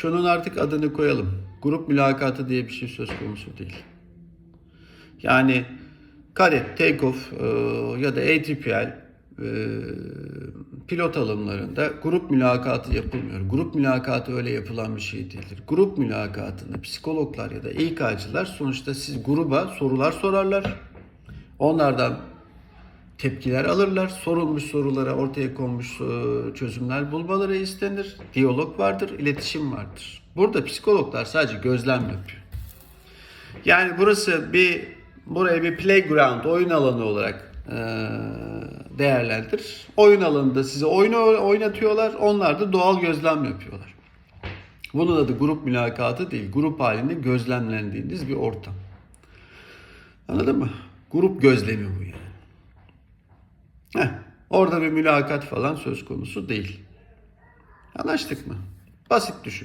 şunun artık adını koyalım. Grup mülakatı diye bir şey söz konusu değil. Yani kadet, take-off e, ya da ATPL e, pilot alımlarında grup mülakatı yapılmıyor. Grup mülakatı öyle yapılan bir şey değildir. Grup mülakatında psikologlar ya da İK'cılar sonuçta siz gruba sorular sorarlar. Onlardan tepkiler alırlar. Sorulmuş sorulara ortaya konmuş e, çözümler bulmaları istenir. Diyalog vardır, iletişim vardır. Burada psikologlar sadece gözlem yapıyor. Yani burası bir buraya bir playground, oyun alanı olarak e, değerlendir. Oyun alanında size oyunu oynatıyorlar. Onlar da doğal gözlem yapıyorlar. Bunun adı grup mülakatı değil. Grup halinde gözlemlendiğiniz bir ortam. Anladın mı? Grup gözlemi bu yani. Heh, orada bir mülakat falan söz konusu değil. Anlaştık mı? Basit düşünün.